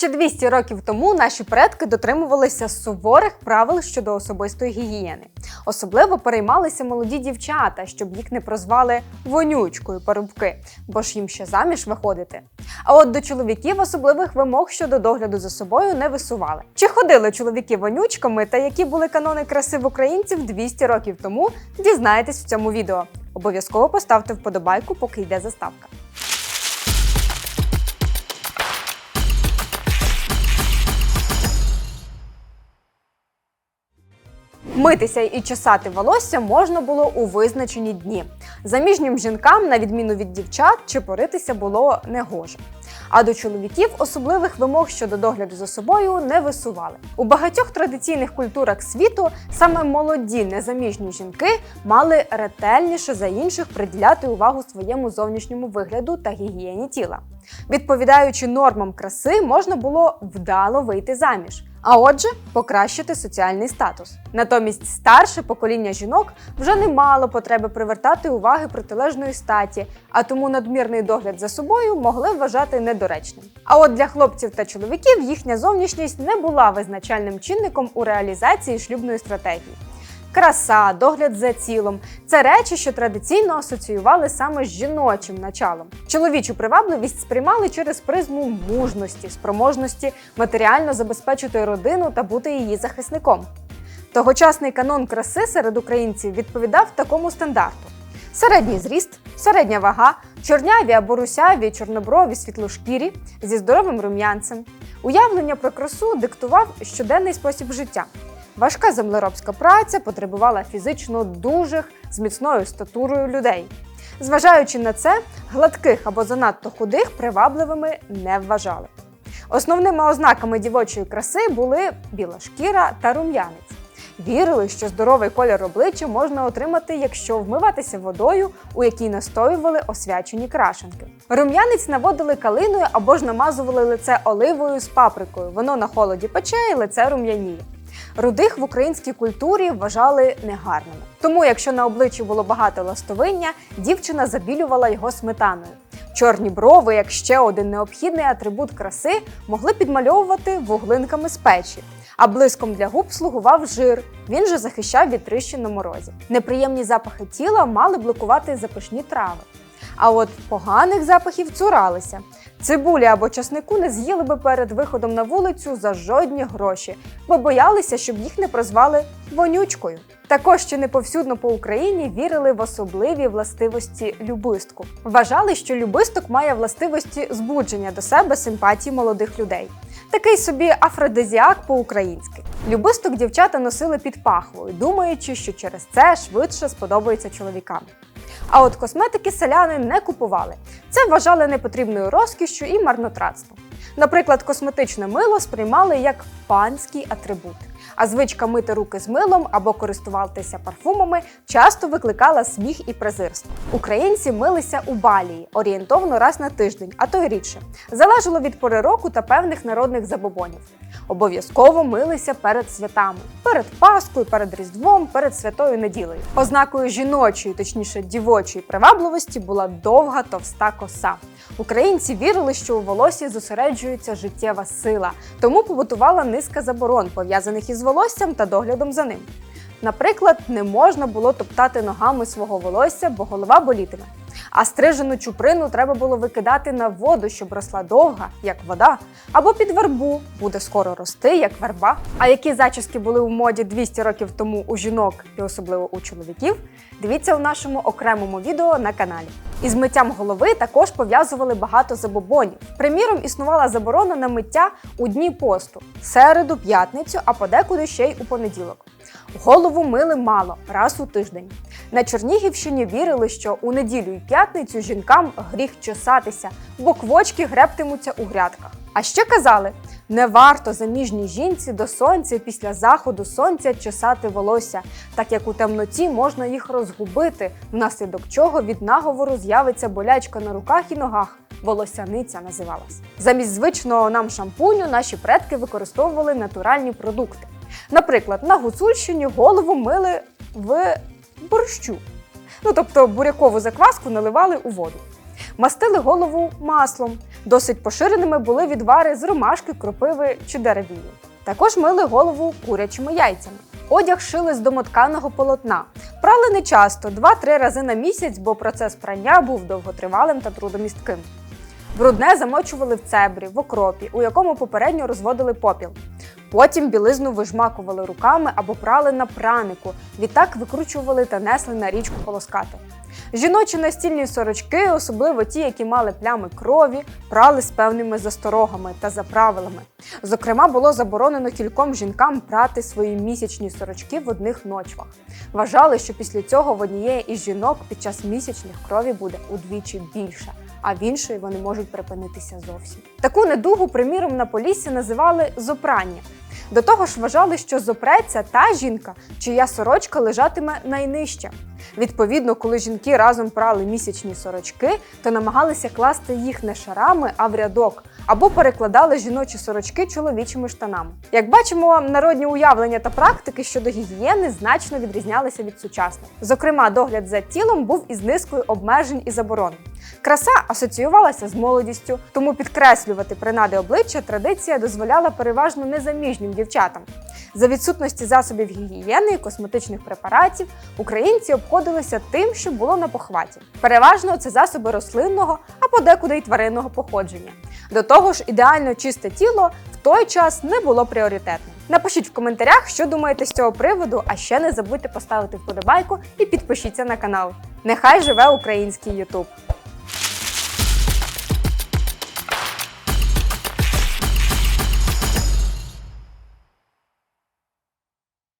Ще 200 років тому наші предки дотримувалися суворих правил щодо особистої гігієни. Особливо переймалися молоді дівчата, щоб їх не прозвали вонючкою парубки, бо ж їм ще заміж виходити. А от до чоловіків особливих вимог щодо догляду за собою не висували. Чи ходили чоловіки вонючками та які були канони краси в українців 200 років тому, дізнаєтесь в цьому відео. Обов'язково поставте вподобайку, поки йде заставка. Митися і чесати волосся можна було у визначені дні. Заміжнім жінкам, на відміну від дівчат, чепоритися було негоже. А до чоловіків особливих вимог щодо догляду за собою не висували. У багатьох традиційних культурах світу саме молоді незаміжні жінки мали ретельніше за інших приділяти увагу своєму зовнішньому вигляду та гігієні тіла. Відповідаючи нормам краси, можна було вдало вийти заміж. А отже, покращити соціальний статус. Натомість старше покоління жінок вже не мало потреби привертати уваги протилежної статі, а тому надмірний догляд за собою могли вважати недоречним. А от для хлопців та чоловіків їхня зовнішність не була визначальним чинником у реалізації шлюбної стратегії. Краса, догляд за тілом це речі, що традиційно асоціювали саме з жіночим началом. Чоловічу привабливість сприймали через призму мужності, спроможності матеріально забезпечити родину та бути її захисником. Тогочасний канон краси серед українців відповідав такому стандарту: середній зріст, середня вага, чорняві або русяві, чорноброві, світлошкірі зі здоровим рум'янцем. Уявлення про красу диктував щоденний спосіб життя. Важка землеробська праця потребувала фізично дужих з міцною статурою людей. Зважаючи на це, гладких або занадто худих привабливими не вважали. Основними ознаками дівочої краси були біла шкіра та рум'янець. Вірили, що здоровий колір обличчя можна отримати, якщо вмиватися водою, у якій настоювали освячені крашенки. Рум'янець наводили калиною або ж намазували лице оливою з паприкою. Воно на холоді пече і лице рум'яніє. Рудих в українській культурі вважали негарними. Тому, якщо на обличчі було багато ластовиння, дівчина забілювала його сметаною. Чорні брови, як ще один необхідний атрибут краси, могли підмальовувати вуглинками з печі. А блиском для губ слугував жир. Він же захищав від тріщин на морозі. Неприємні запахи тіла мали блокувати запашні трави. А от поганих запахів цуралися. Цибулі або часнику не з'їли би перед виходом на вулицю за жодні гроші, бо боялися, щоб їх не прозвали вонючкою. Також ще не повсюдно по Україні вірили в особливі властивості любистку. Вважали, що любисток має властивості збудження до себе симпатії молодих людей. Такий собі афродизіак по-українськи. Любисток дівчата носили під пахвою, думаючи, що через це швидше сподобається чоловікам. А от косметики селяни не купували. Це вважали непотрібною розкішшю і марнотратством. Наприклад, косметичне мило сприймали як панський атрибут. А звичка мити руки з милом або користуватися парфумами часто викликала сміх і презирство. Українці милися у балії орієнтовно раз на тиждень, а то й рідше. Залежало від пори року та певних народних забобонів. Обов'язково милися перед святами, перед Паскою, перед Різдвом, перед святою неділею. Ознакою жіночої, точніше дівочої привабливості була довга товста коса. Українці вірили, що у волосі зосереджується життєва сила, тому побутувала низка заборон, пов'язаних із волоссям та доглядом за ним. Наприклад, не можна було топтати ногами свого волосся, бо голова болітиме. А стрижену чуприну треба було викидати на воду, щоб росла довга, як вода, або під вербу, буде скоро рости, як верба. А які зачіски були у моді 200 років тому у жінок і особливо у чоловіків, дивіться у нашому окремому відео на каналі. Із миттям голови також пов'язували багато забобонів. Приміром, існувала заборона на миття у дні посту середу, п'ятницю, а подекуди ще й у понеділок. Голову мили мало раз у тиждень. На Чернігівщині вірили, що у неділю і п'ятницю жінкам гріх чесатися, бо квочки грептимуться у грядках. А ще казали: не варто заміжній жінці до сонця після заходу сонця чесати волосся, так як у темноті можна їх розгубити, внаслідок чого від наговору з'явиться болячка на руках і ногах. Волосяниця називалась. Замість звичного нам шампуню наші предки використовували натуральні продукти. Наприклад, на Гуцульщині голову мили в борщу. Ну тобто бурякову закваску наливали у воду. Мастили голову маслом. Досить поширеними були відвари з ромашки, кропиви чи деревії. Також мили голову курячими яйцями. Одяг шили з домотканого полотна. Прали не часто, 2-3 рази на місяць, бо процес прання був довготривалим та трудомістким. Брудне замочували в цебрі, в окропі, у якому попередньо розводили попіл. Потім білизну вижмакували руками або прали на пранику, відтак викручували та несли на річку полоскати. Жіночі настільні сорочки, особливо ті, які мали плями крові, прали з певними засторогами та за правилами. Зокрема, було заборонено кільком жінкам прати свої місячні сорочки в одних ночвах. Вважали, що після цього в однієї із жінок під час місячних крові буде удвічі більше, а в іншої вони можуть припинитися зовсім. Таку недугу, приміром, на поліссі називали зопрання. До того ж, вважали, що зопреться та жінка, чия сорочка лежатиме найнижче. Відповідно, коли жінки разом прали місячні сорочки, то намагалися класти їх не шарами, а в рядок, або перекладали жіночі сорочки чоловічими штанами. Як бачимо, народні уявлення та практики щодо гігієни значно відрізнялися від сучасних. Зокрема, догляд за тілом був із низкою обмежень і заборон. Краса асоціювалася з молодістю, тому підкреслювати принади обличчя традиція дозволяла переважно незаміжнім дівчатам. За відсутності засобів гігієни і косметичних препаратів українці обходилися тим, що було на похваті. Переважно це засоби рослинного, а подекуди й тваринного походження. До того ж, ідеально чисте тіло в той час не було пріоритетним. Напишіть в коментарях, що думаєте з цього приводу, а ще не забудьте поставити вподобайку і підпишіться на канал. Нехай живе український Ютуб!